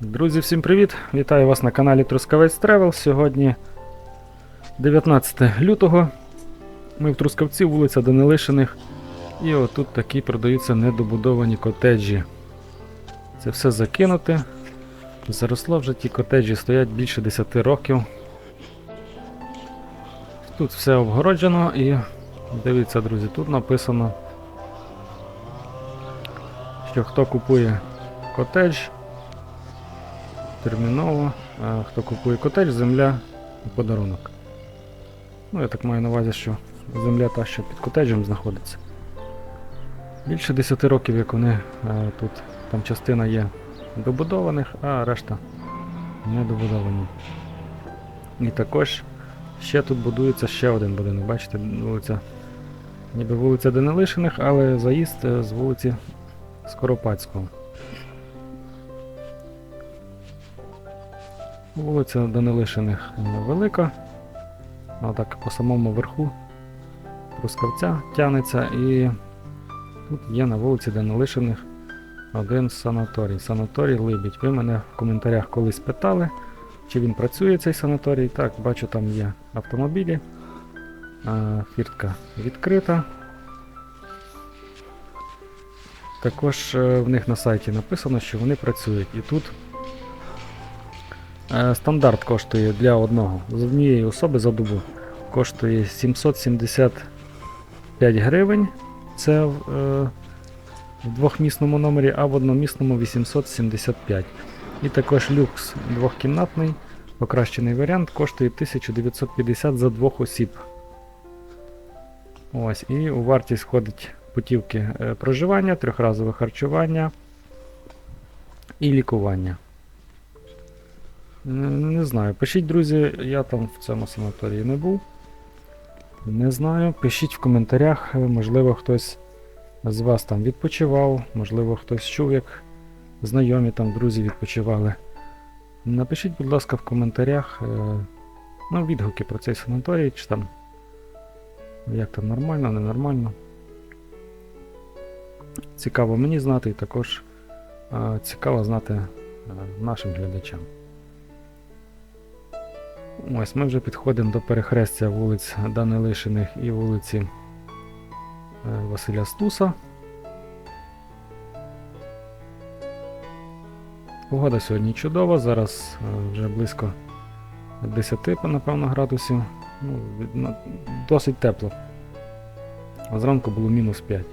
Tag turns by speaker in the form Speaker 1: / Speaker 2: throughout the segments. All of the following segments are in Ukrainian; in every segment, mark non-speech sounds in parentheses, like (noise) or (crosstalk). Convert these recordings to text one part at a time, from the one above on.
Speaker 1: Друзі, всім привіт! Вітаю вас на каналі Трускавець Тревел. Сьогодні 19 лютого. Ми в Трускавці, вулиця Данилишиних. І отут такі продаються недобудовані котеджі. Це все закинуте. Заросло вже ті котеджі, стоять більше 10 років. Тут все обгороджено і дивіться, друзі, тут написано, що хто купує котедж, терміново. Хто купує котедж, земля у подарунок. Ну, я так маю на увазі, що земля та, що під котеджем знаходиться. Більше 10 років, як вони е, тут, там частина є добудованих, а решта недобудовані. І також ще тут будується ще один будинок. Бачите, вулиця, ніби вулиця Данилишиних, але заїзд е, з вулиці Скоропадського. Вулиця Данилишиних е, велика, а так по самому верху Трускавця тягнеться і тут є на вулиці Данилишиних один санаторій. Санаторій Либідь. Ви мене в коментарях колись питали, чи він працює цей санаторій. Так, бачу, там є автомобілі. Фіртка відкрита. Також е, в них на сайті написано, що вони працюють. І тут Е, Стандарт коштує для одного з однієї особи за добу. Коштує 775 гривень. Це в, е, в двохмісному номері, а в одномісному 875. І також люкс двохкімнатний, покращений варіант, коштує 1950 за двох осіб. Ось, і у вартість входить путівки е, проживання, трьохразове харчування і лікування. Не, знаю. Пишіть, друзі, я там в цьому санаторії не був. Не знаю. Пишіть в коментарях, можливо, хтось з вас там відпочивав, можливо, хтось чув, як знайомі там друзі відпочивали. Напишіть, будь ласка, в коментарях е, ну, відгуки про цей санаторій, чи там як там нормально, ненормально. Цікаво мені знати і також е, цікаво знати е, нашим глядачам. Ось ми вже підходимо до перехрестя вулиць Данилишиних і вулиці е, Василя Стуса. Погода сьогодні чудова, зараз е, вже близько 10, напевно, градусів. Ну, досить тепло. А зранку було мінус 5.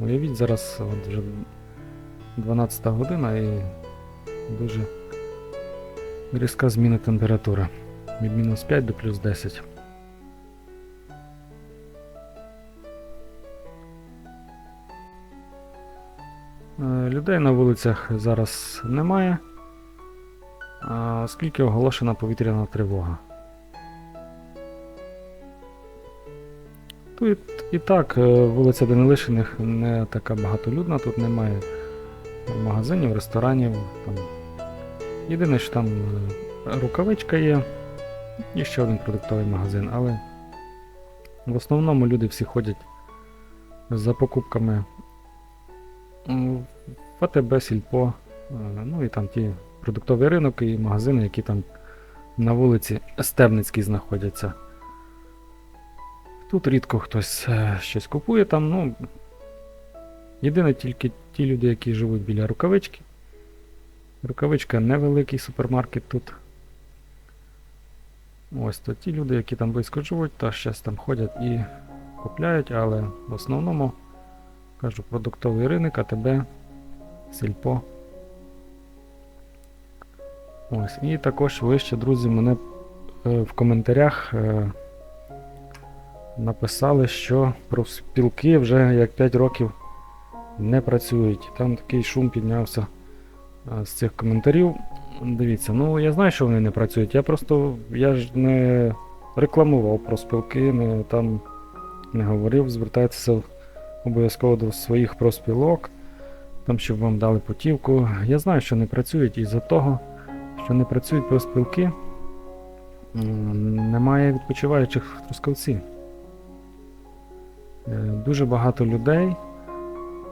Speaker 1: Уявіть, зараз от вже 12 година і дуже різка зміна температури від мінус 5 до плюс 10. Е, Людей на вулицях зараз немає, оскільки оголошена повітряна тривога. Тут і так, е, вулиця Данилишиних не така багатолюдна, тут немає магазинів, ресторанів. Там. Єдине, що там е, рукавичка є, і ще один продуктовий магазин, але в основному люди всі ходять за покупками в АТБ, Сільпо, е, ну і там ті продуктовий ринок і магазини, які там на вулиці Стебницькій знаходяться. Тут рідко хтось е, щось купує там, ну. Єдине тільки ті люди, які живуть біля рукавички. Рукавичка невеликий супермаркет тут. Ось то ті люди, які там близько живуть, та щось там ходять і купляють, але в основному кажу продуктовий ринок, АТБ, Сільпо. Ось. І також ви ще, друзі, мене е, в коментарях е, написали, що профспілки вже як 5 років не працюють. Там такий шум піднявся е, з цих коментарів. Дивіться, ну я знаю, що вони не працюють. Я просто я ж не рекламував про спілки, не там не говорив, звертайтеся обов'язково до своїх проспілок, там, щоб вам дали путівку. Я знаю, що не працюють, і за того, що не працюють проспілки, немає відпочиваючих в Трускавці. Е, Дуже багато людей,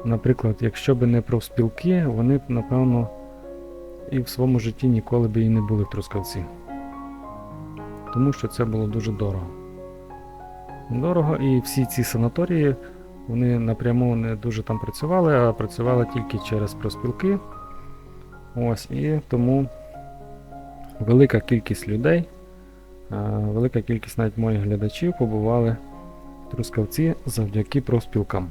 Speaker 1: наприклад, якщо б не профспілки, вони б, напевно, і в своєму житті ніколи би і не були Трускавці. Тому що це було дуже дорого. Дорого, і всі ці санаторії вони напряму не дуже там працювали, а працювали тільки через проспілки. Ось, і тому велика кількість людей, велика кількість навіть моїх глядачів побували в Трускавці завдяки профспілкам.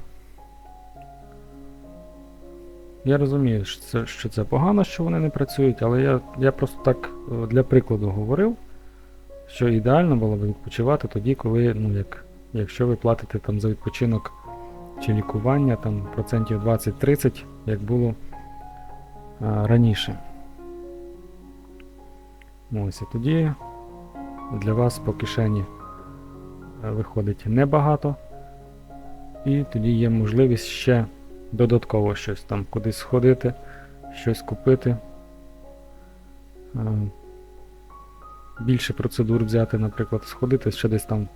Speaker 1: Я розумію, що це, що це погано, що вони не працюють, але я, я просто так е, для прикладу говорив, що ідеально було б відпочивати тоді, коли, ну, як, якщо ви платите там за відпочинок чи лікування там процентів 20-30, як було а, раніше. Ось і тоді для вас по кишені е, виходить небагато, і тоді є можливість ще додатково щось там кудись сходити, щось купити. Е, Більше процедур взяти, наприклад, сходити ще десь там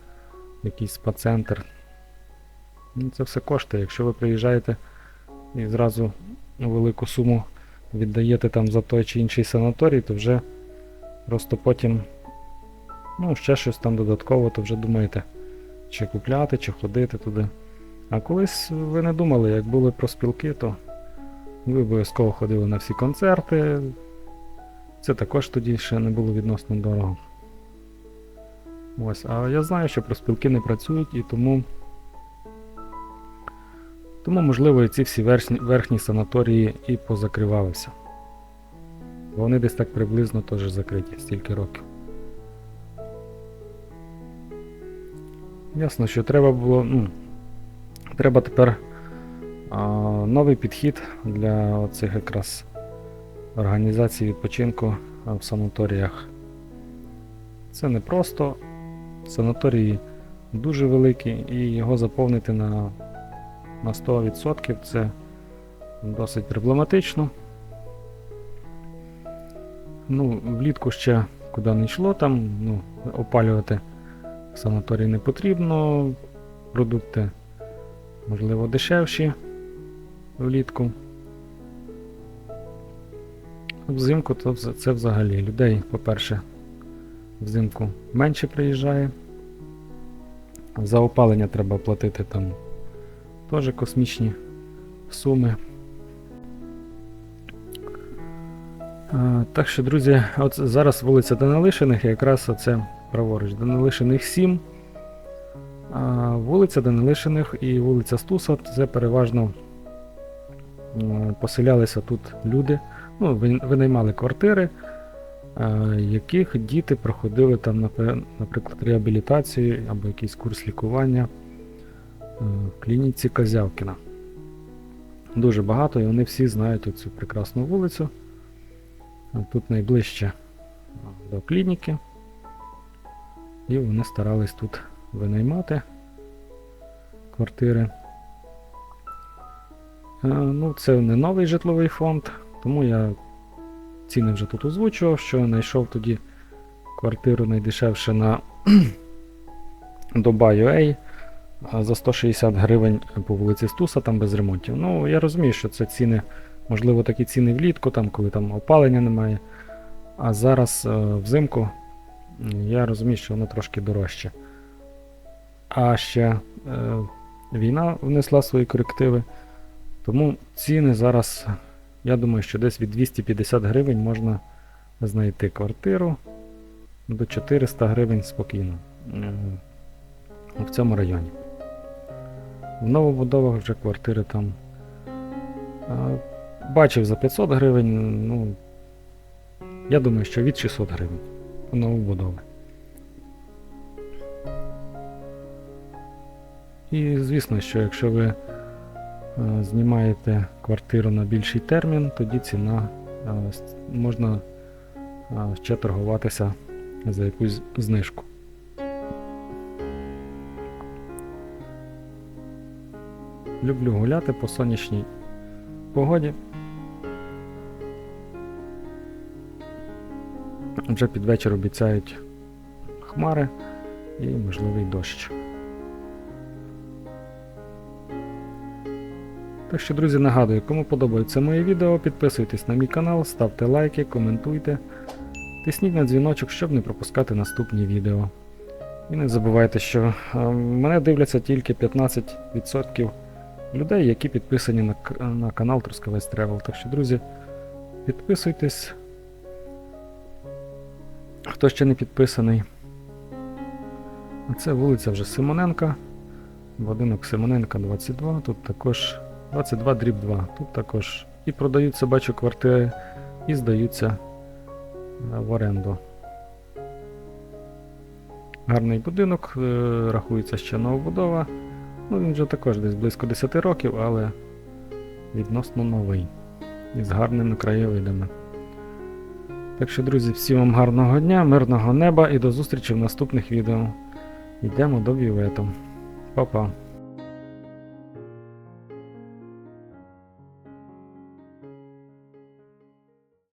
Speaker 1: в якийсь спа-центр. Ну, Це все коштує. Якщо ви приїжджаєте і зразу велику суму віддаєте там за той чи інший санаторій, то вже просто потім ну, ще щось там додатково, то вже думаєте, чи купляти, чи ходити туди. А колись ви не думали, як були про спілки, то ви обов'язково ходили на всі концерти. Це також тоді ще не було відносно дорого. Ось, а я знаю, що проспілки не працюють і тому. Тому, можливо, і ці всі верхні, верхні санаторії і позакривалися. Бо вони десь так приблизно теж закриті стільки років. Ясно, що треба було. Ну, треба тепер а, новий підхід для оцих якраз організацій відпочинку в санаторіях. Це не просто. Санаторії дуже великі і його заповнити на на 100% це досить проблематично. Ну, влітку ще куди не йшло, там ну, опалювати санаторій не потрібно, продукти, можливо, дешевші влітку. Взимку то це взагалі людей, по-перше, взимку менше приїжджає. За опалення треба платити там Теж космічні суми. Так що, друзі, от зараз вулиця Данилишиних, якраз оце праворуч. Данилишиних 7. Вулиця Данилишиних і вулиця Стуса це переважно поселялися тут люди. Ну, винаймали квартири, яких діти проходили там, наприклад, реабілітацію або якийсь курс лікування в клініці Козявкіна. Дуже багато, і вони всі знають оцю прекрасну вулицю. Тут найближче до клініки. І вони старались тут винаймати квартири. Е, Ну, це не новий житловий фонд, тому я ціни вже тут озвучував, що знайшов тоді квартиру найдешевше на (clears throat) Доба.ua а за 160 гривень по вулиці Стуса, там без ремонтів. Ну, я розумію, що це ціни, можливо, такі ціни влітку, там, коли там опалення немає. А зараз е, взимку я розумію, що воно трошки дорожче. А ще е, війна внесла свої корективи. Тому ціни зараз, я думаю, що десь від 250 гривень можна знайти квартиру до 400 гривень спокійно м, в цьому районі. В новобудовах вже квартири там. А, бачив за 500 гривень, ну. Я думаю, що від 600 гривень у новобудови. І звісно, що якщо ви е, знімаєте квартиру на більший термін, тоді ціна е, можна е, ще торгуватися за якусь знижку. Люблю гуляти по сонячній погоді. Вже під вечір обіцяють хмари і можливий дощ. Так що, друзі, нагадую, кому подобається моє відео, підписуйтесь на мій канал, ставте лайки, коментуйте, тисніть на дзвіночок, щоб не пропускати наступні відео. І не забувайте, що е, мене дивляться тільки 15% людей, які підписані на, на канал Трускавець Travel. Так що, друзі, підписуйтесь. Хто ще не підписаний. А це вулиця вже Симоненка. Будинок Симоненка 22. Тут також 22 дріб 2. Тут також і продаються, бачу, квартири, і здаються в оренду. Гарний будинок, е, рахується ще новобудова. Ну, він вже також десь близько 10 років, але відносно новий. І з гарними краєвидами. Так що, друзі, всім вам гарного дня, мирного неба і до зустрічі в наступних відео. Йдемо до бювету. Па-па.